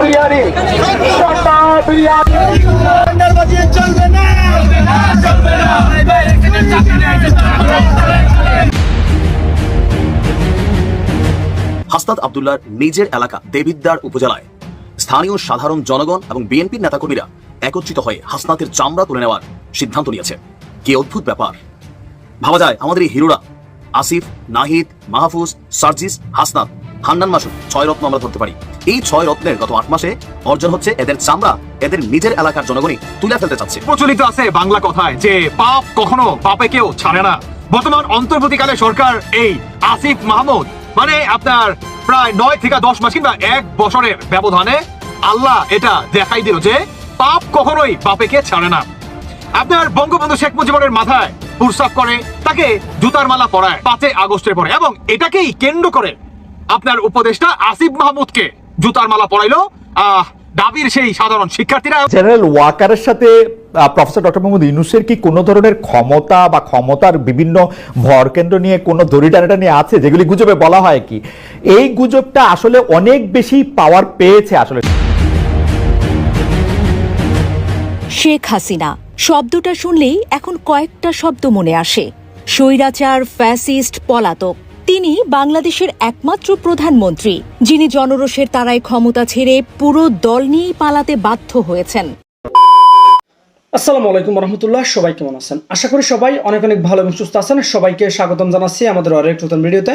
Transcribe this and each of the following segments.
বিরিয়ানি। ঠান্ডা বিরিয়ানি। চলবে না হাসনাত আবদুল্লার নিজের এলাকা দেবিদ্দার উপজেলায়। স্থানীয় সাধারণ জনগণ এবং বিএনপির নেতাকর্মীরা একত্রিত হয়ে হাসনাতের চামড়া তুলে নেওয়ার সিদ্ধান্ত নিয়েছে। কি অদ্ভুত ব্যাপার। ভাবা যায় আমাদের এই হিরোরা আসিফ, নাহিদ, মাহফুজ, সার্জিস, হাসনাত, হান্নান মাসুদ ছয় রত্ন আমরা ধরতে পারি। এই ছয় রত্নের গত আট মাসে অর্জন হচ্ছে এদের চামড়া, এদের নিজের এলাকার জনগণই তুলে ফেলতে চাচ্ছে। প্রচলিত আছে বাংলা কথায় যে পাপ কখনো পাপে কেউ ছাড়ে না। বর্তমান অন্তর্বর্তীকালে সরকার এই আসিফ মাহমুদ মানে আপনার প্রায় নয় থেকে দশ মাস কিংবা এক বছরের ব্যবধানে আল্লাহ এটা দেখাই দিল যে পাপ কখনোই বাপেকে ছাড়ে না। আপনার বঙ্গবন্ধু শেখ মুজিবুরের মাথায় পুরসাফ করে, তাকে জুতার মালা পরায় পাঁচই আগস্টের পরে এবং এটাকেই কেন্দ্র করে আপনার উপদেষ্টা আসিফ মাহমুদকে জুতার মালা পরাইলো। আহ ডাবির সেই সাধারণ শিক্ষার্থীরা জেনারেল ওয়াকারের সাথে প্রফেসর ডক্টর মোহাম্মদ ইউনুসের কি কোনো ধরনের ক্ষমতা বা ক্ষমতার বিভিন্ন ভরকেন্দ্র নিয়ে কোনো দড়ি টানাটা নিয়ে আছে যেগুলি গুজবে বলা হয় কি? এই গুজবটা আসলে অনেক বেশি পাওয়ার পেয়েছে আসলে। শেখ হাসিনা শব্দটা শুনলেই এখন কয়েকটা শব্দ মনে আসে। স্বৈরাচার ফ্যাসিস্ট পলাতক। তিনি বাংলাদেশের একমাত্র প্রধানমন্ত্রী, যিনি জনরোষের তারায় ক্ষমতা ছেড়ে পুরো দল নিয়েই পালাতে বাধ্য হয়েছেন। আসসালামু আলাইকুম রহমতুল্লাহ, সবাই কেমন আছেন? আশা করি সবাই অনেক অনেক ভালো এবং সুস্থ আছেন। সবাইকে স্বাগতম জানাচ্ছি আমাদের আরেক নতুন ভিডিওতে।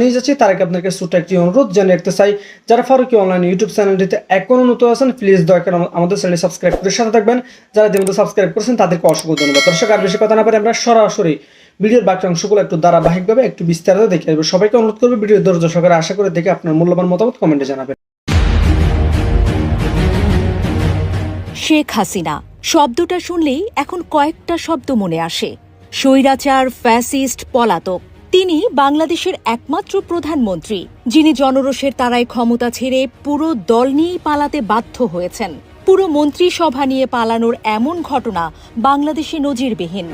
নিয়ে যাচ্ছি। তার আগে আপনাকে ছোট একটি অনুরোধ জানিয়ে রাখতে চাই, যারা ফারুকি অনলাইন ইউটিউব চ্যানেলটিতে এখনও নতুন আছেন প্লিজ দয়া করে আমাদের চ্যানেল সাবস্ক্রাইব করে সাথে থাকবেন। যারা ইতিমধ্যে সাবস্ক্রাইব করেছেন, তাদেরকে অসংখ্য ধন্যবাদ। দর্শক, আর বেশি কথা না পারে আমরা সরাসরি ভিডিওর বাকি অংশগুলো একটু ধারাবাহিকভাবে, একটু বিস্তারিত দেখে আসব। সবাইকে অনুরোধ করবে ভিডিও ধৈর্য সহকারে আশা করে দেখে আপনার মূল্যবান মতামত কমেন্টে জানাবেন। শেখ হাসিনা, শব্দটা শুনলেই এখন কয়েকটা শব্দ মনে আসে। স্বৈরাচার, ফ্যাসিস্ট, পলাতক। তিনি বাংলাদেশের একমাত্র প্রধানমন্ত্রী, যিনি জনরোষের তারায় ক্ষমতা ছেড়ে পুরো দল নিয়েই পালাতে বাধ্য হয়েছেন। পুরো মন্ত্রিসভা নিয়ে পালানোর এমন ঘটনা বাংলাদেশে নজিরবিহীন।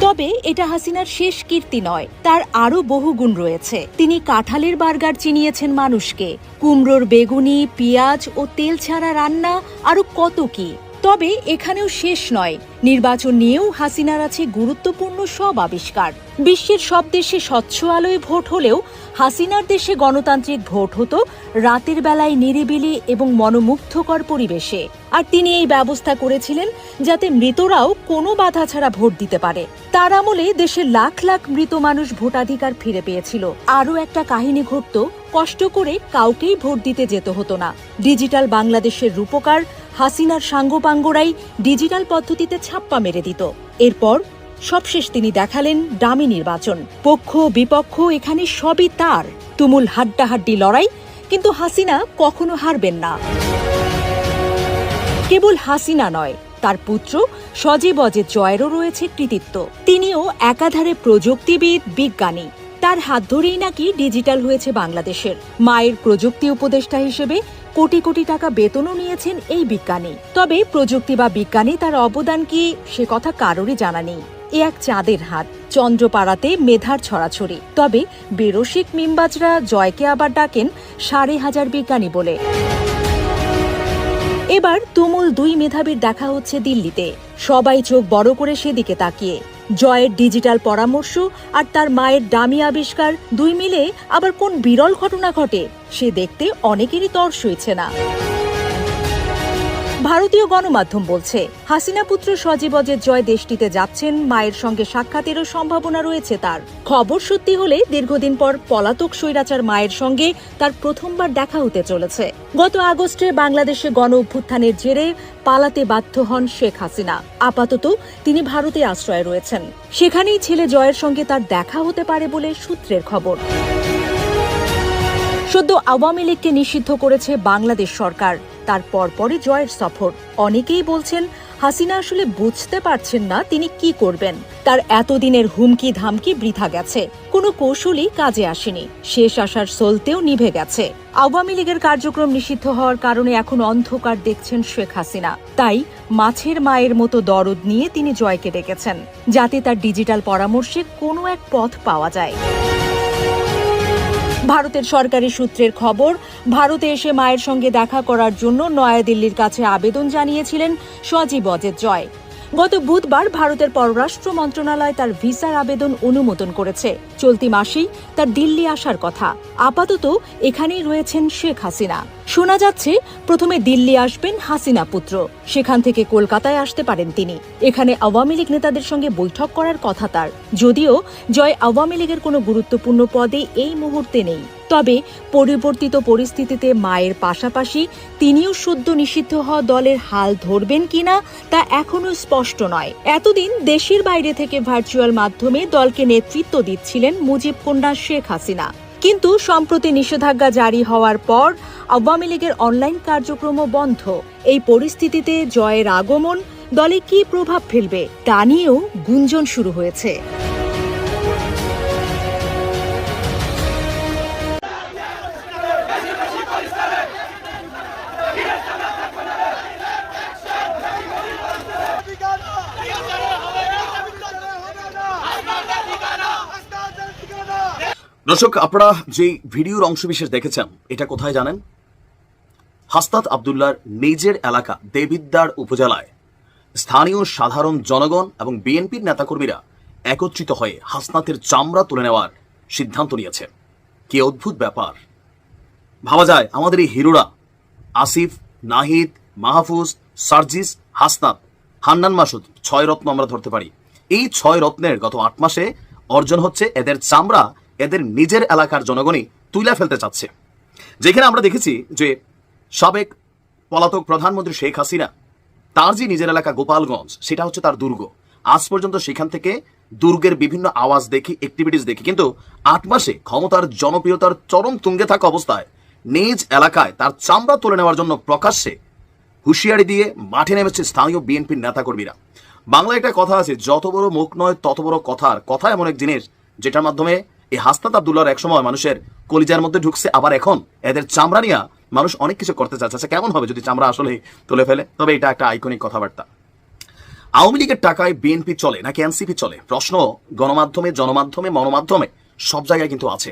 তবে এটা হাসিনার শেষ কীর্তি নয়, তার আরও বহু গুণ রয়েছে। তিনি কাঁঠালের বার্গার চিনিয়েছেন মানুষকে। কুমড়োর বেগুনি, পেঁয়াজ ও তেল ছাড়া রান্না আরও কত কি? তবে এখানেও শেষ নয়। নির্বাচন নিয়েও হাসিনার আছে গুরুত্বপূর্ণ সব আবিষ্কার। বিশ্বের সব দেশে স্বচ্ছ আলোয় ভোট হলেও হাসিনার দেশে গণতান্ত্রিক ভোট হতো রাতের বেলায় নিরিবিলি এবং মনোমুগ্ধকর পরিবেশে। আর তিনি এই ব্যবস্থা করেছিলেন যাতে মৃতরাও কোনো বাধা ছাড়া ভোট দিতে পারে। তার আমলে দেশের লাখ লাখ মৃত মানুষ ভোটাধিকার ফিরে পেয়েছিল। আরও একটা কাহিনী ঘটত, কষ্ট করে কাউকেই ভোট দিতে যেত হতো না। ডিজিটাল বাংলাদেশের রূপকার হাসিনার সাঙ্গপাঙ্গরাই ডিজিটাল পদ্ধতিতে ছাপ্পা মেরে দিত। এরপর সবশেষ তিনি দেখালেন ডামি নির্বাচন। পক্ষ, বিপক্ষ, এখানে সবই তার। তুমুল হাড্ডাহাড্ডি লড়াই, কিন্তু হাসিনা কখনো হারবেন না। কেবল হাসিনা নয়, তার পুত্র সজীব অজের জয়েরও রয়েছে কৃতিত্ব। তিনিও একাধারে প্রযুক্তিবিদ, বিজ্ঞানী। তার হাত ধরেই নাকি ডিজিটাল হয়েছে বাংলাদেশের। মায়ের প্রযুক্তি উপদেষ্টা হিসেবে কোটি কোটি টাকা বেতনও নিয়েছেন এই বিজ্ঞানী। তবে প্রযুক্তি বা বিজ্ঞানী তার অবদান কি, সে কথা কারোরই জানা নেই। এ এক চাঁদের হাত, চন্দ্রপাড়াতে মেধার ছড়াছড়ি। তবে বেরসিক মিমবাজরা জয়কে আবার ডাকেন সাড়ে হাজার বিজ্ঞানী বলে। এবার তুমুল দুই মেধাবীর দেখা হচ্ছে দিল্লিতে। সবাই চোখ বড় করে সেদিকে তাকিয়ে। জয়ের ডিজিটাল পরামর্শ আর তার মায়ের দামি আবিষ্কার দুই মিলে আবার কোন বিরল ঘটনা ঘটে, সে দেখতে অনেকেরই তর সইছে না। ভারতীয় গণমাধ্যম বলছে, হাসিনা পুত্র সজীব অজের জয় দেশটিতে যাচ্ছেন, মায়ের সঙ্গে সাক্ষাতেরও সম্ভাবনা রয়েছে তার। খবর সত্যি হলে দীর্ঘদিন পর পলাতক স্বৈরাচার মায়ের সঙ্গে তার প্রথমবার দেখা হতে চলেছে। গত আগস্টে বাংলাদেশে গণ অভ্যুত্থানের জেরে পালাতে বাধ্য হন শেখ হাসিনা। আপাতত তিনি ভারতে আশ্রয়ে রয়েছেন। সেখানেই ছেলে জয়ের সঙ্গে তার দেখা হতে পারে বলে সূত্রের খবর। সদ্য আওয়ামী লীগকে নিষিদ্ধ করেছে বাংলাদেশ সরকার। তার পরপরই জয়ের সফর। অনেকেই বলছেন, হাসিনা আসলে বুঝতে পারছেন না তিনি কি করবেন। তার এতদিনের হুমকি ধামকি বৃথা গেছে। কোনো কৌশলই কাজে আসেনি। শেষ আসার সলতেও নিভে গেছে। আওয়ামী লীগের কার্যক্রম নিষিদ্ধ হওয়ার কারণে এখন অন্ধকার দেখছেন শেখ হাসিনা। তাই মাছের মায়ের মতো দরদ নিয়ে তিনি জয়কে ডেকেছেন। যাতে তার ডিজিটাল পরামর্শে কোনো এক পথ পাওয়া যায়। ভারতের সরকারি সূত্রের খবর, ভারতে এসে মায়ের সঙ্গে দেখা করার জন্য নয়াদিল্লির কাছে আবেদন জানিয়েছিলেন সজীব অজের জয়। গত বুধবার ভারতের পররাষ্ট্র মন্ত্রণালয় তার ভিসার আবেদন অনুমোদন করেছে। চলতি মাসেই তার দিল্লি আসার কথা। আপাতত এখানেই রয়েছেন শেখ হাসিনা। শোনা যাচ্ছে, প্রথমে দিল্লি আসবেন হাসিনা পুত্র। সেখান থেকে কলকাতায় আসতে পারেন তিনি। এখানে আওয়ামী লীগ নেতাদের সঙ্গে বৈঠক করার কথা তার। যদিও জয় আওয়ামী লীগের কোনো গুরুত্বপূর্ণ পদে এই মুহূর্তে নেই। তবে পরিবর্তিত পরিস্থিতিতে মায়ের পাশাপাশি তিনিও সদ্য নিষিদ্ধ হওয়া দলের হাল ধরবেন কিনা তা এখনও স্পষ্ট নয়। এতদিন দেশের বাইরে থেকে ভার্চুয়াল মাধ্যমে দলকে নেতৃত্ব দিচ্ছিলেন মুজিব কন্যা শেখ হাসিনা। কিন্তু সম্প্রতি নিষেধাজ্ঞা জারি হওয়ার পর আওয়ামী লীগের অনলাইন কার্যক্রমও বন্ধ। এই পরিস্থিতিতে জয়ের আগমন দলে কী প্রভাব ফেলবে তা নিয়েও গুঞ্জন শুরু হয়েছে। দর্শক, আপনারা যে ভিডিওর অংশবিশেষ দেখেছেন, এটা কোথায় জানেন? হাস্তাত আবদুল্লার নিজের এলাকা দেবিদ্দার উপজেলায় স্থানীয় সাধারণ জনগণ এবং বিএনপির নেতাকর্মীরা একত্রিত হয়ে হাসনাতের চামড়া তুলে নেওয়ার সিদ্ধান্ত নিয়েছে। কি অদ্ভুত ব্যাপার। ভাবা যায়, আমাদের এই হিরোরা আসিফ, নাহিদ, মাহফুজ, সার্জিস, হাসনাত, হান্নান মাসুদ, ছয় রত্ন আমরা ধরতে পারি। এই ছয় রত্নের গত আট মাসে অর্জন হচ্ছে এদের চামড়া এদের নিজের এলাকার জনগণই তুলে ফেলতে চাচ্ছে। যেখানে আমরা দেখেছি যে সাবেক পলাতক প্রধানমন্ত্রী শেখ হাসিনা, তার যে নিজের এলাকা গোপালগঞ্জ, সেটা হচ্ছে তার দুর্গ। আজ পর্যন্ত সেখান থেকে দুর্গের বিভিন্ন আওয়াজ দেখি অ্যাক্টিভিটিস দেখি, কিন্তু আট মাসে ক্ষমতার জনপ্রিয়তার চরম তুঙ্গে থাকা অবস্থায় নিজ এলাকায় তার চামড়া তুলে নেওয়ার জন্য প্রকাশ্যে হুঁশিয়ারি দিয়ে মাঠে নেমেছে স্থানীয় বিএনপির নেতাকর্মীরা। বাংলায় একটা কথা আছে, যত বড় মুখ নয় তত বড় কথার। কথা এমন এক জিনিস, যেটার মাধ্যমে এই হাস্তাত আবদুল্লার একসময় মানুষের কলিজার মধ্যে ঢুকছে আবার এখন এদের চামড়া নিয়ে মানুষ অনেক কিছু করতে চাচ্ছে। আচ্ছা, কেমন হবে যদি চামড়া আসলে তুলে ফেলে? তবে এটা একটা আইকনিক কথাবার্তা। আওয়ামী লীগের টাকায় বিএনপি চলে নাকি এনসিপি চলে? প্রশ্ন গণমাধ্যমে জনমাধ্যমে মনোমাধ্যমে সব জায়গায় কিন্তু আছে।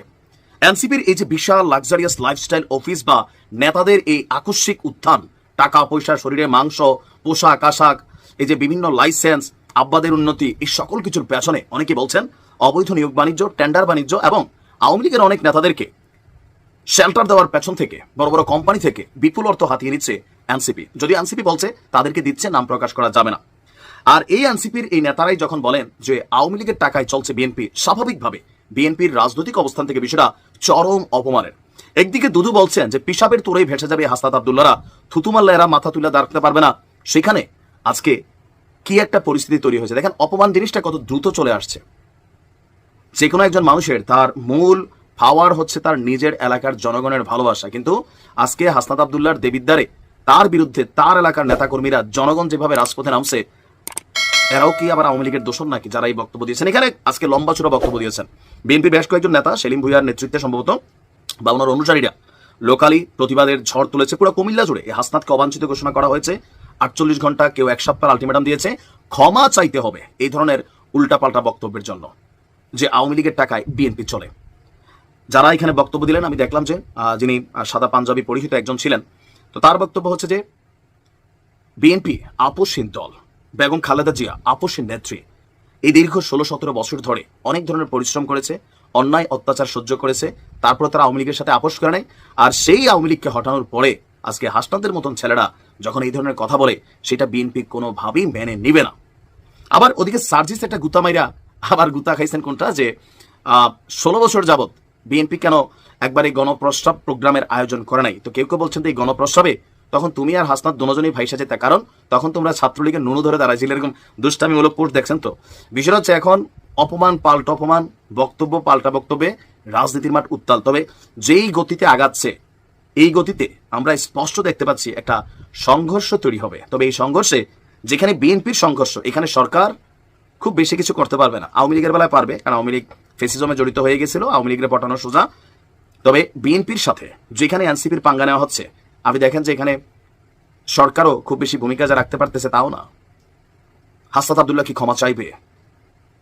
এনসিপির এই যে বিশাল লাক্সারিয়াস লাইফস্টাইল অফিস বা নেতাদের এই আকস্মিক উত্থান টাকা পয়সা শরীরে মাংস পোশাক আশাক এই যে বিভিন্ন লাইসেন্স আব্বাদের উন্নতি এই সকল কিছুর পেছনে অনেকে বলছেন অবৈধ নিয়োগ বাণিজ্য টেন্ডার বাণিজ্য এবং আওয়ামী লীগের অনেক নেতাদেরকে শেল্টার দেওয়ার পেছন থেকে, বড় বড় কোম্পানি থেকে বিপুল অর্থ হাতিয়ে নিচ্ছে এনসিপি যদি এনসিপি বলছে, তাদেরকে দিচ্ছে, নাম প্রকাশ করা যাবে না। আর এই এনসিপির এই নেতারাই যখন বলেন যে আওয়ামী লীগের টাকায় চলছে বিএনপি স্বাভাবিকভাবে বিএনপির রাজনৈতিক অবস্থান থেকে বিষয়টা চরম অপমানের। একদিকে দুদু বলছেন যে পিসাবের তোরেই ভেসে যাবে হাস্তাত আবদুল্লারা থুতুমাল্লা এরা মাথা তুলে দাঁড়াতে পারবে না। সেখানে আজকে কি একটা পরিস্থিতি তৈরি হয়েছে। দেখেন, অপমান জিনিসটা কত দ্রুত চলে আসছে। যে কোনো একজন মানুষের তার মূল পাওয়ার হচ্ছে তার নিজের এলাকার জনগণের ভালোবাসা। কিন্তু আজকে হাসনাত আবদুল্লার দেবিদ্বারে তার বিরুদ্ধে তার এলাকার নেতাকর্মীরা জনগণ যেভাবে রাজপথে নামছে, এরাও কি আবার আওয়ামী লীগের দোষর নাকি যারা এই বক্তব্য দিয়েছেন? এখানে আজকে লম্বা চূড়া বক্তব্য দিয়েছেন। বিএনপি বেশ কয়েকজন নেতা, সেলিম ভুইয়ার নেতৃত্বে সম্ভবত, বা ওনার অনুসারীরা লোকালি প্রতিবাদের ঝড় তুলেছে, পুরো কুমিল্লা জুড়ে। এই হাসনাতকে অবাঞ্ছিত ঘোষণা করা হয়েছে, আটচল্লিশ ঘণ্টা কেউ এক সপ্তাহ আলটিমেটাম দিয়েছে, ক্ষমা চাইতে হবে, এই ধরনের উল্টাপাল্টা বক্তব্যের জন্য। যে আওয়ামী লীগের টাকায় বিএনপি চলে। যারা এখানে বক্তব্য দিলেন, আমি দেখলাম যে যিনি সাদা পাঞ্জাবি পরিহিত একজন ছিলেন, তো তার বক্তব্য হচ্ছে যে, বিএনপি আপোষহীন দল, বেগম খালেদা জিয়া আপোষহীন নেত্রী, এই দীর্ঘ ষোলো সতেরো বছর ধরে অনেক ধরনের পরিশ্রম করেছে, অন্যায়, অত্যাচার সহ্য করেছে তারপর তারা আওয়ামী লীগের সাথে আপোষ করে নেয় আর সেই আওয়ামী লীগকে হটানোর পরে আজকে হাসনাদের মতন ছেলেরা যখন এই ধরনের কথা বলে, সেটা বিএনপি কোনোভাবেই মেনে নিবে না। আবার ওদিকে সার্জিস একটা গুতা মাইরা আবার গুতা খাইছেন কোনটা? যে ষোলো বছর যাবত বিএনপি কেন একবার এই গণপ্রস্তাব প্রোগ্রামের আয়োজন করে নাই? তো কেউ কেউ বলছেন এই গণপ্রস্তাবে তখন তুমি আর হাসনাত দুজনেই ভাইসা যেতে, কারণ তখন তোমরা ছাত্রলীগের নুনু ধরে দাঁড়াইছিলে এরকম দুষ্টামিমূলক পোস্ট দেখছেন তো? বিষয়টা হচ্ছে এখন অপমান পাল্টা অপমান, বক্তব্য পাল্টা বক্তব্যে, রাজনীতির মাঠ উত্তাল। তবে যেই গতিতে আগাচ্ছে, এই গতিতে আমরা স্পষ্ট দেখতে পাচ্ছি একটা সংঘর্ষ তৈরি হবে। তবে এই সংঘর্ষে যেখানে বিএনপির সংঘর্ষ, এখানে সরকার খুব বেশি কিছু করতে পারবে না। আওয়ামী লীগের বেলায় পারবে, কারণ আওয়ামী লীগ ফেসিজমে জড়িত হয়ে গেছিল, আওয়ামী লীগের পটানো সোজা। তবে বিএনপির সাথে, যেখানে এনসিপির পাঙ্গা নেওয়া হচ্ছে, আপনি দেখেন যে এখানে সরকারও খুব বেশি ভূমিকা যা রাখতে পারতেছে তাও না। হাসনাত আবদুল্লাহ কি ক্ষমা চাইবে?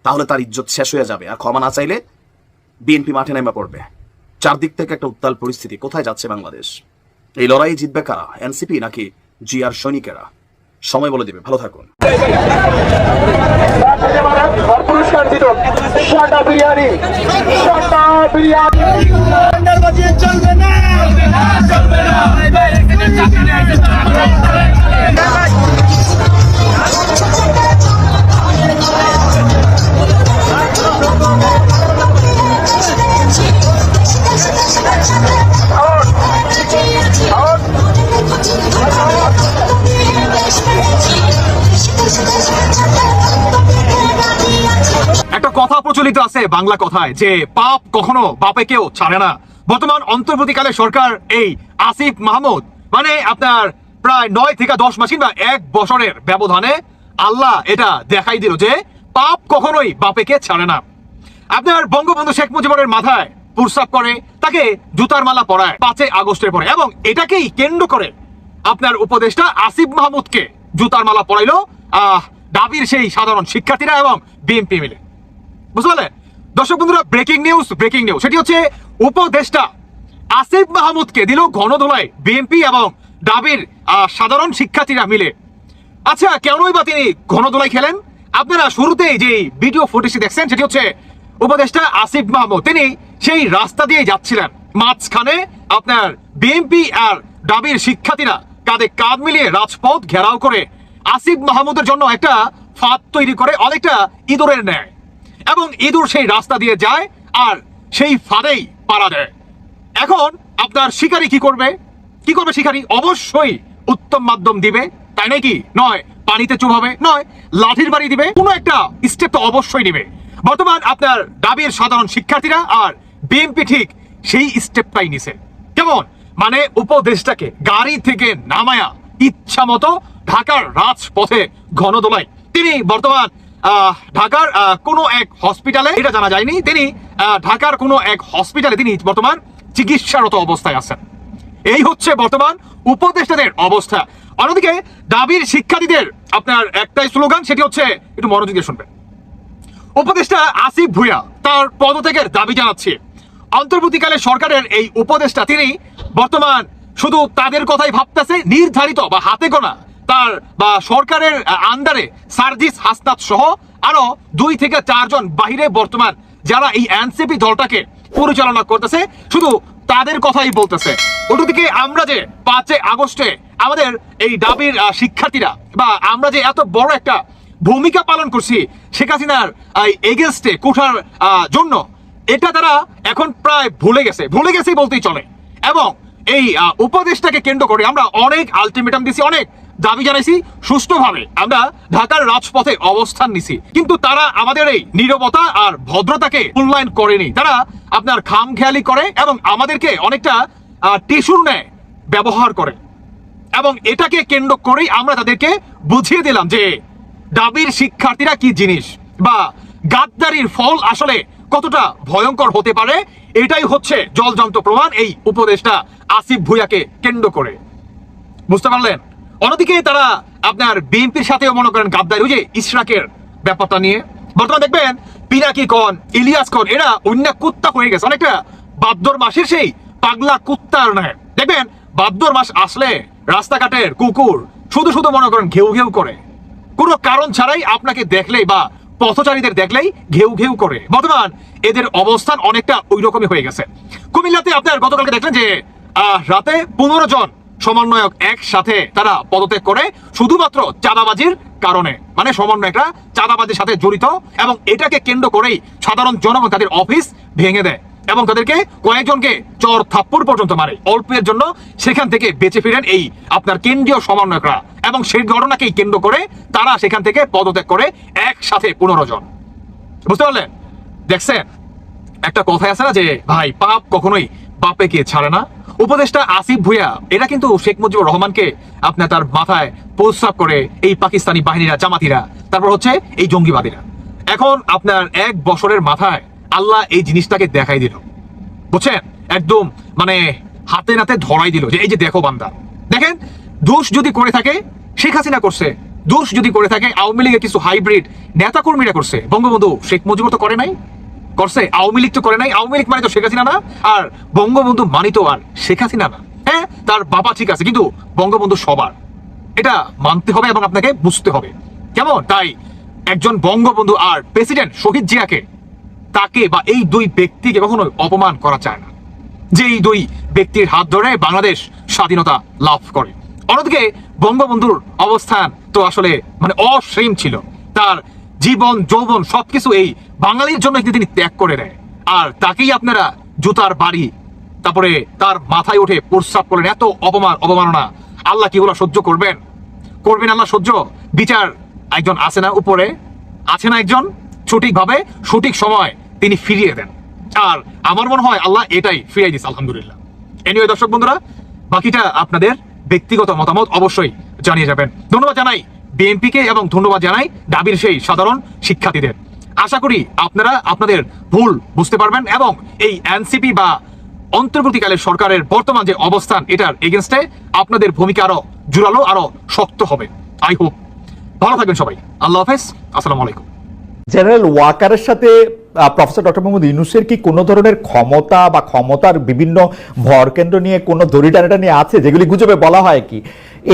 তাহলে তার ইজ্জত শেষ হয়ে যাবে, আর ক্ষমা না চাইলে বিএনপি মাঠে নেমে পড়বে। চারদিক থেকে একটা উত্তাল পরিস্থিতি। কোথায় যাচ্ছে বাংলাদেশ? এই লড়াই জিতবে কারা? এনসিপি নাকি জিআর সৈনিকেরা? সময় বলে দেবে ভালো থাকুন। বাংলা কথায় যে পাপ কখনো বাপে কেউ ছাড়ে না। বর্তমান অন্তর্বর্তীকালে সরকার এই আসিফ মাহমুদ মানে আপনার প্রায় নয় থেকে দশ মাস কিংবা এক বছরের ব্যবধানে আল্লাহ এটা দেখাই দিল যে পাপ কখনোই বাপেকে ছাড়ে না। আপনার বঙ্গবন্ধু শেখ মুজিবুরের মাথায় প্রস্রাব করে, তাকে জুতার মালা পরায় পাঁচই আগস্টের পরে এবং এটাকেই কেন্দ্র করে আপনার উপদেষ্টা আসিফ মাহমুদকে জুতার মালা পরাইলো, আহ ডাবির সেই সাধারণ শিক্ষার্থীরা এবং বিএনপি মিলে। বুঝতে পারলেন? দর্শক বন্ধুরা ব্রেকিং নিউজ ব্রেকিং নিউজ সেটি হচ্ছে উপদেষ্টা আসিফ মাহমুদকে দিল ঘনধোলায় বিএনপি এবং ডাবির সাধারণ শিক্ষার্থীরা মিলে। আচ্ছা কেনই বা তিনি ঘনদোলাই খেলেন? আপনারা শুরুতেই যে ভিডিও ফুটেজটি দেখছেন, সেটি হচ্ছে উপদেষ্টা আসিফ মাহমুদ। তিনি সেই রাস্তা দিয়ে যাচ্ছিলেন। মাঝখানে আপনার বিএনপি আর ডাবির শিক্ষার্থীরা কাঁধে কাঁধ মিলিয়ে রাজপথ ঘেরাও করে আসিফ মাহমুদের জন্য একটা ফাঁদ তৈরি করে, অনেকটা ইঁদুরের ন্যায়। এবং ইঁদুর সেই রাস্তা দিয়ে যায় আর সেই ফাঁদেই পাড়া দেয়। এখন আপনার শিকারী কি করবে? কি করবে শিকারী? অবশ্যই উত্তম মাধ্যম দিবে, তাই নাকি? নয়, পানিতে চুবাবে নয়, লাঠির বাড়ি দিবে, কোনো একটা স্টেপ তো অবশ্যই নিবে। বর্তমান আপনার ডাবির সাধারণ শিক্ষার্থীরা আর বিএমপি ঠিক সেই স্টেপটাই নিছে। কেমন? মানে উপদেশটাকে গাড়ি থেকে নামায়া ইচ্ছা মতো ঢাকার রাজপথে ঘনদোলায় তিনি বর্তমান ঢাকার কোনো এক হসপিটালে এটা জানা যায়নি, তিনি ঢাকার কোনো এক হসপিটালে তিনি বর্তমান চিকিৎসারত অবস্থায় আছেন। এই হচ্ছে বর্তমান উপদেষ্টাদের অবস্থা। অন্যদিকে, দাবির শিক্ষার্থীদের আপনার একটাই স্লোগান, সেটি হচ্ছে, একটু মনোযোগ শুনবেন। উপদেষ্টা আসিফ ভুইয়া তার পদত্যাগের দাবি জানাচ্ছে। অন্তর্বর্তীকালে সরকারের এই উপদেষ্টা, তিনি বর্তমান শুধু তাদের কথাই ভাবতেছে, নির্ধারিত বা হাতে গোনা তার বা সরকারের আন্ডারে সার্জিস হাসনাত সহ আরও দুই থেকে চারজন বাহিরে বর্তমান যারা এই এনসিপি দলটাকে পরিচালনা করতেছে, শুধু তাদের কথাই বলতেছে। অন্যদিকে আমরা যে পাঁচই আগস্টে আমাদের এই দাবির শিক্ষার্থীরা বা আমরা যে এত বড় একটা ভূমিকা পালন করছি শেখ হাসিনার এগেনস্টে কোঠার জন্য, এটা তারা এখন প্রায় ভুলে গেছে। ভুলে গেছেই বলতেই চলে। এবং এই উপদেশটাকে কেন্দ্র করে আমরা অনেক আলটিমেটাম দিছি, অনেক দাবি জানাইছি সুষ্ঠুভাবে। আমরা ঢাকার রাজপথে অবস্থান নিছি। কিন্তু তারা আমাদের এই নীরবতা আর ভদ্রতাকে মূল্যায়ন করেনি। তারা আপনার খাম খেয়ালি করে এবং আমাদেরকে অনেকটা টিস্যুর ন্যায় ব্যবহার করে। এবং এটাকে কেন্দ্র করেই আমরা তাদেরকে বুঝিয়ে দিলাম যে দাবির শিক্ষার্থীরা কি জিনিস বা গাদ্দারির ফল আসলে কতটা ভয়ঙ্কর হতে পারে, এটাই হচ্ছে জলজন্ত প্রমাণ। এই উপদেশটা আসিফ ভুইয়াকে কেন্দ্র করে। বুঝতে পারলেন? অন্যদিকে তারা আপনার বিএনপির সাথেও মনে করেন গাদ্দারি। ওই যে ইশরাকের ব্যাপারটা নিয়ে। বর্তমান দেখবেন, পিনাকি কন, ইলিয়াস কন, এরা অন্য কুত্তা হয়ে গেছে। অনেকটা বাদ্যর মাসের সেই পাগলা কুত্তার নয় দেখবেন বাদ্যর মাস আসলে রাস্তাঘাটের কুকুর শুধু শুধু মনে করেন ঘেউ ঘেউ করে। কোনো কারণ ছাড়াই আপনাকে দেখলেই বা পথচারীদের দেখলেই ঘেউ ঘেউ করে। বর্তমান এদের অবস্থান অনেকটা ওই রকমই হয়ে গেছে। কুমিল্লাতে আপনার গতকালকে দেখলেন যে রাতে পনেরো জন সমন্বয়ক একসাথে তারা পদত্যাগ করে শুধুমাত্র চাঁদাবাজির কারণে। মানে সমন্বয়করা চাঁদাবাজির সাথে জড়িত এবং এটাকে কেন্দ্র করেই সাধারণ জনগণ তাদের অফিস ভেঙে দেয় এবং তাদেরকে কয়েকজনকে চর থাপ্পড় পর্যন্ত মারে। অল্পের জন্য সেখান থেকে বেঁচে ফিরেন এই আপনার কেন্দ্রীয় সমন্বয়করা এবং সেই ঘটনাকেই কেন্দ্র করে তারা সেখান থেকে পদত্যাগ করে একসাথে পনেরো জন। বুঝতে পারলেন? দেখছেন? একটা কথাই আছে না যে, ভাই, পাপ কখনোই বাপে বাপেকে ছাড়ে না। উপদেষ্টা আসিফ ভুইয়া, এরা কিন্তু শেখ মুজিবুর রহমানকে আপনার তার মাথায় প্রস্রাব করে এই পাকিস্তানি বাহিনীরা, জামাতিরা। তারপর হচ্ছে এই জঙ্গিবাদীরা। এখন আপনার এক বছরের মাথায় আল্লাহ এই জিনিসটাকে দেখাই দিল। বুঝছেন? একদম মানে হাতে নাতে ধরাই দিল যে, এই যে দেখো বান্দা। দেখেন, দোষ যদি করে থাকে, শেখ হাসিনা করছে। দোষ যদি করে থাকে, আওয়ামী লীগের কিছু হাইব্রিড নেতা কর্মীরা করছে। বঙ্গবন্ধু শেখ মুজিবুর তো করে নাই। করছে, আওয়ামী লীগ তো করে নাই, আওয়ামী লীগ মানে তো শেখ হাসিনা না, আর বঙ্গবন্ধু মানি তো আর শেখ হাসিনা না। হ্যাঁ তার বাবা ঠিক আছে, কিন্তু বঙ্গবন্ধু সবার। এটা মানতে হবে এবং আপনাকে বুঝতে হবে। কেমন? তাই একজন বঙ্গবন্ধু আর প্রেসিডেন্ট শহীদ জিয়াকে, তাকে বা এই দুই ব্যক্তিকে কখনো অপমান করা চায় না। যে এই দুই ব্যক্তির হাত ধরে বাংলাদেশ স্বাধীনতা লাভ করে। অন্যদিকে বঙ্গবন্ধুর অবস্থান তো আসলে মানে অসীম ছিল। তার জীবন, যৌবন সবকিছু এই বাঙালির জন্য কিন্তু তিনি ত্যাগ করে দেয় আর তাকেই আপনারা জুতার বাড়ি, তারপরে তার মাথায় উঠে প্রস্রাব করলেন। এত অপমান, অবমাননা। আল্লাহ কি ওগুলো সহ্য করবেন? করবেন আল্লাহ সহ্য? বিচার একজন আছে না উপরে? আছে না একজন? সঠিকভাবে, সঠিক সময় তিনি ফিরিয়ে দেন। আর আমার মনে হয় আল্লাহ এটাই ফিরিয়ে দিস আলহামদুলিল্লাহ। এনিওয়ে দর্শক বন্ধুরা, বাকিটা আপনাদের ব্যক্তিগত মতামত অবশ্যই জানিয়ে যাবেন। ধন্যবাদ জানাই বিএনপিকে এবং ধন্যবাদ জানাই ডাবির সেই সাধারণ শিক্ষার্থীদের। আশা করি আপনারা আপনাদের ভুল বুঝতে পারবেন এবং এই এনসিপি বা অন্তর্বর্তীকালের সরকারের বর্তমান যে অবস্থান, এটার এগেনস্টে আপনাদের ভূমিকা আরও জোরালো, আরও শক্ত হবে। আই হোপ ভালো থাকবেন সবাই। আল্লাহ হাফেজ। আসসালামু আলাইকুম। জেনারেল ওয়াকারের সাথে প্রফেসর ডক্টর মোহাম্মদ ইউনুসের কি কোনো ধরনের ক্ষমতা বা ক্ষমতার বিভিন্ন ভরকেন্দ্র নিয়ে কোনো দড়িটানাটা নিয়ে আছে, যেগুলি গুজবে বলা হয় কি?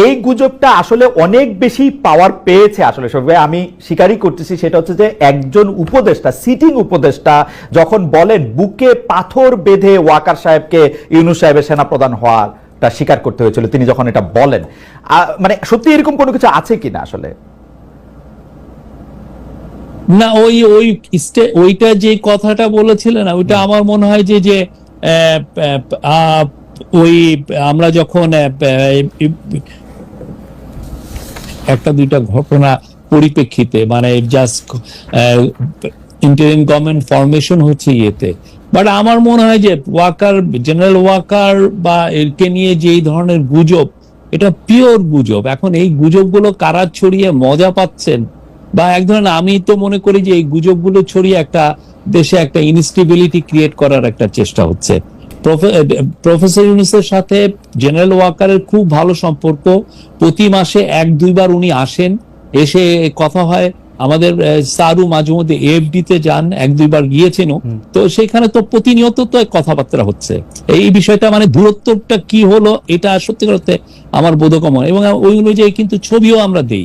এই গুজবটা আসলে অনেক বেশি পাওয়ার পেয়েছে আসলে সবাই আমি স্বীকারই করতেছি, সেটা হচ্ছে যে একজন উপদেষ্টা সিটিং উপদেষ্টা, যখন বলেন বুকে পাথর বেঁধে ওয়াকার সাহেবকে ইউনুস সাহেবের সেনাপ্রধান হওয়ার, তা স্বীকার করতে হয়েছিল, তিনি যখন এটা বলেন। মানে সত্যি এরকম কোনো কিছু আছে কিনা আসলে? না ওই ওই ওইটা যে কথাটা বলেছিলেন না ওইটা আমার মনে হয় যে যে ওই আমরা যখন একটা দুইটা ঘটনা পরিপ্রেক্ষিতে মানে জাস্ট ইন্টারিম গভর্নমেন্ট ফরমেশন হচ্ছে ইয়েতে বাট আমার মনে হয় যে ওয়াকার জেনারেল ওয়াকার বা এরকে নিয়ে যে এই ধরনের গুজব এটা পিওর গুজব এখন এই গুজবগুলো কারা ছড়িয়ে মজা পাচ্ছেন? বা এক ধরনের আমি তো মনে করি যে এই গুজবগুলো ছড়িয়ে একটা দেশে একটা ইনস্টেবিলিটি ক্রিয়েট করার একটা চেষ্টা হচ্ছে। প্রফেসর ইউনুসের সাথে জেনারেল ওয়াকারের খুব ভালো সম্পর্ক। প্রতি মাসে এক দুইবার উনি আসেন এসে কথা হয়। আমাদের সারু মাঝে মধ্যে এফডি তে যান এক দুইবার গিয়েছেনও। তো সেখানে তো প্রতিনিয়ত তো কথাবার্তা হচ্ছে। এই বিষয়টা মানে দূরত্বটা কি হলো এটা সত্যি করতে আমার বোধগমন এবং ওই অনুযায়ী কিন্তু ছবিও আমরা দেই।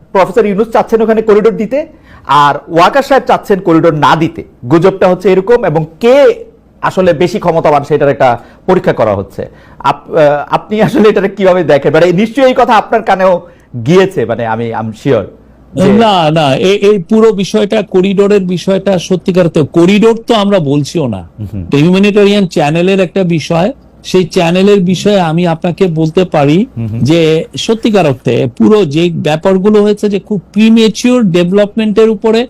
প্রফেসর ইউনুস চাচ্ছেন ওখানে করিডোর দিতে আর ওয়াকার সাহেব চাচ্ছেন করিডোর না দিতে। গুজবটা হচ্ছে এরকম এবং কে আসলে বেশি ক্ষমতাবান সেটার একটা পরীক্ষা করা হচ্ছে। আপনি আসলে এটা কীভাবে দেখেন? মানে নিশ্চয়ই এই কথা আপনার কানেও গিয়েছে মানে আমি আম শিওর না না এই এই পুরো বিষয়টা করিডোরের বিষয়টা সত্যিকার তো করিডোর তো আমরা বলছিও না। হিউম্যানিটেরিয়ান চ্যানেলের একটা বিষয় সেই চ্যানেলের বিষয়ে আমি আপনাকে বলতে পারি যে সত্যিকার অর্থে পুরো যে ব্যাপারগুলো হয়েছে যে খুব প্রিমেচিওর ডেভেলপমেন্টের উপরে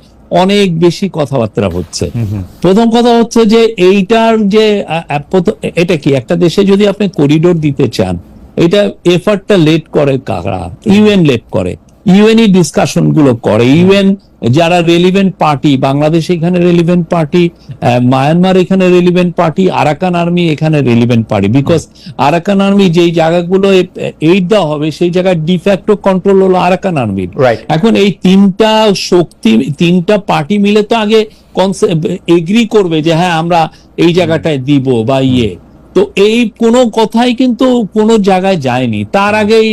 অনেক বেশি কথাবার্তা হচ্ছে। প্রথম কথা হচ্ছে যে এইটার যে এটা কি? একটা দেশে যদি আপনি করিডোর দিতে চান এটা এফার্টটা লেট করে কারা? ইউএন লেট করে। ইউএনই ডিসকাশনগুলো করে। ইউএন যারা রেলিভেন্ট পার্টি বাংলাদেশ এখানে রেলিভেন্ট পার্টি মায়ানমার এখানে রেলিভেন্ট পার্টি আরাকান আর্মি এখানে relevant party because Arakan Army যেই জায়গাগুলো এইড দেওয়া হবে সেই জায়গায় ডিফ্যাক্টো কন্ট্রোল হলো আরাকান আর্মির Right. এখন এই তিনটা শক্তি তিনটা পার্টি মিলে তো আগে এগ্রি করবে যে হ্যাঁ আমরা এই জায়গাটায় দিব বা ইয়ে। তো এই কোনো কথাই কিন্তু কোনো জায়গায় যায়নি। তার আগেই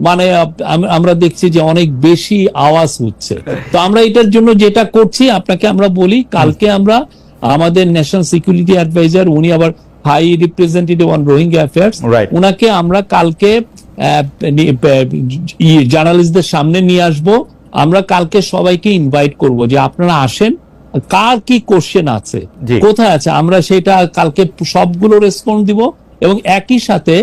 মানে আমরা দেখছি যে অনেক বেশি আওয়াজ হচ্ছে তো আমরা এটার জন্য যেটা করছি আপনাকে আমরা বলি কালকে আমরা আমাদের ন্যাশনাল সিকিউরিটি অ্যাডভাইজার উনি আবার high representative on Rohingya affairs. উনাকে আমরা কালকে জার্নালিস্টদের সামনে নিয়ে আসব আমরা কালকে সবাইকে ইনভাইট করব যে আপনারা আসেন কার কি কোশ্চেন আছে। কোথায় আছে আমরা সেটা কালকে সবগুলো রেসপন্স দিব এবং একই সাথে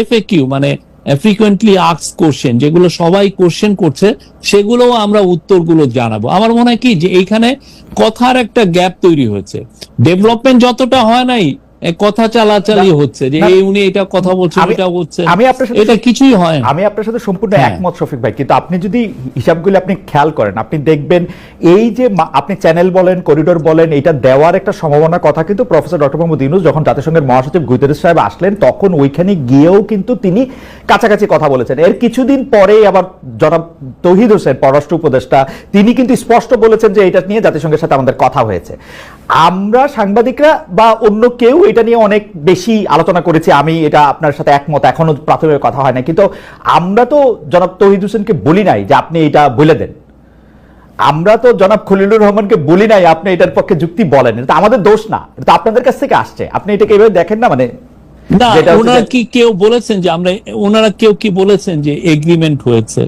এফএকিউ মানে ফ্রিকোয়েন্টলি আক্স কোশ্চেন যেগুলো সবাই কোশ্চেন করছে, সেগুলোও আমরা উত্তরগুলো জানাব। আমার মনে হয় কি যে এইখানে কথার একটা গ্যাপ তৈরি হয়েছে। ডেভেলপমেন্ট যতটা হয় নাই কথা চালাচালি হচ্ছে যে এই উনি এটা কথা বলছেন এটা বলছে। আমি আপনার সাথে- এটা কিছুই হয় আমি আপনার সাথে সম্পূর্ণ হ্যাঁ। একমত শফিক ভাই কিন্তু আপনি যদি হিসাবগুলো আপনি খেয়াল করেন আপনি দেখবেন এই যে আপনি চ্যানেল বলেন করিডোর বলেন এটা দেওয়ার একটা সম্ভাবনার কথা কিন্তু প্রফেসর ডক্টর মোহাম্মদ ইউনুস যখন জাতিসংঘের মহাসচিব গুইতেরেস সাহেব আসলেন তখন ওইখানে গিয়েও কিন্তু তিনি কাছাকাছি কথা বলেছেন। এর কিছুদিন পরেই আবার জনাব তৌহিদ হোসেন পররাষ্ট্র উপদেষ্টা তিনি কিন্তু স্পষ্ট বলেছেন যে এটা নিয়ে জাতিসংঘের সাথে আমাদের কথা হয়েছে। আমরা সাংবাদিকরা বা অন্য কেউ এটা নিয়ে অনেক বেশি আলোচনা করেছি আমি এটা আপনার সাথে একমত এখনও প্রাথমিক কথা হয় না কিন্তু আমরা তো জনাব তৌহিদ হোসেনকে বলি নাই যে আপনি এটা বলে দেন। আমরা তো জনাব খলিলুর রহমানকে বলি নাই আপনি এটার পক্ষে যুক্তি বলেন। এটা আমাদের দোষ না এটা আপনাদের কাছ থেকে আসছে। আপনি এটাকে এভাবে দেখেন না মানে না ওনারা কি কেউ বলেছেন যে আমরা ওনারা কেউ কি বলেছেন যে এগ্রিমেন্ট হয়েছে?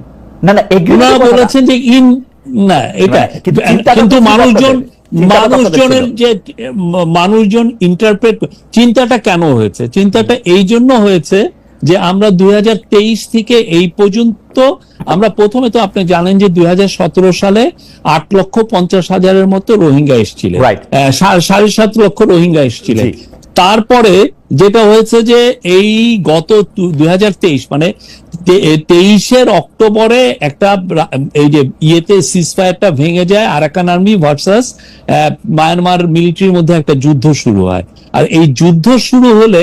না না না। বলেছেন যে ইন না এটা কিন্তু মানুষজন মানুষজনের যে মানুষজন ইন্টারপ্রেট চিন্তাটা কেন হয়েছে? চিন্তাটা এই জন্য হয়েছে যে আমরা দুই হাজার তেইশ থেকে এই পর্যন্ত আমরা প্রথমে তো আপনি জানেন যে দুই হাজার সতেরো সালে আট লক্ষ পঞ্চাশ হাজারের মতো রোহিঙ্গা এসেছিলেন। সাড়ে সাত লক্ষ রোহিঙ্গা এসেছিলেন। তারপরে যেটা হয়েছে যে এই গত দুই হাজার তেইশ মানে তেইশের অক্টোবরে একটা এই যে ইয়েতে সিসফায়ারটা ভেঙে যায়, আরাকান আর্মি ভার্সাস মায়ানমার মিলিটারির মধ্যে একটা যুদ্ধ শুরু হয়। আর এই যুদ্ধ শুরু হলে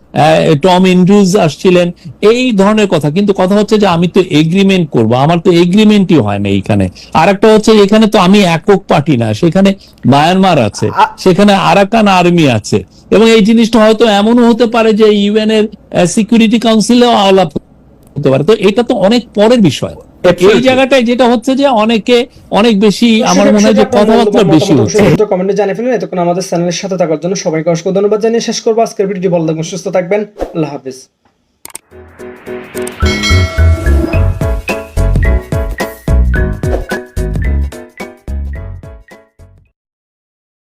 টম ইন্ড্রুজ আসছিলেন এই ধরনের কথা। কিন্তু কথা হচ্ছে যে আমি তো এগ্রিমেন্ট করব আমার তো এগ্রিমেন্টই হয় না এইখানে। আর একটা হচ্ছে এখানে তো আমি একক পার্টি না সেখানে মায়ানমার আছে সেখানে আরাকান আর্মি আছে। এবং এই জিনিসটা হয়তো এমনও হতে পারে যে ইউএন এর সিকিউরিটি কাউন্সিলেও আলাপ হতে পারে। তো এটা তো অনেক পরের বিষয়। এই জায়গাটায় যেটা হচ্ছে যে অনেকে অনেক বেশি আমার মনে হয় যে কথাবার্তা বেশি হচ্ছে। কমেন্টে জানিয়ে ফেলেন। এতক্ষণ আমাদের চ্যানেলের সাথে থাকার জন্য সবাইকে অসংখ্য ধন্যবাদ জানিয়ে শেষ করব। আজকের ভিডিও ভালো থাকবেন সুস্থ থাকবেন। আল্লাহ হাফিজ।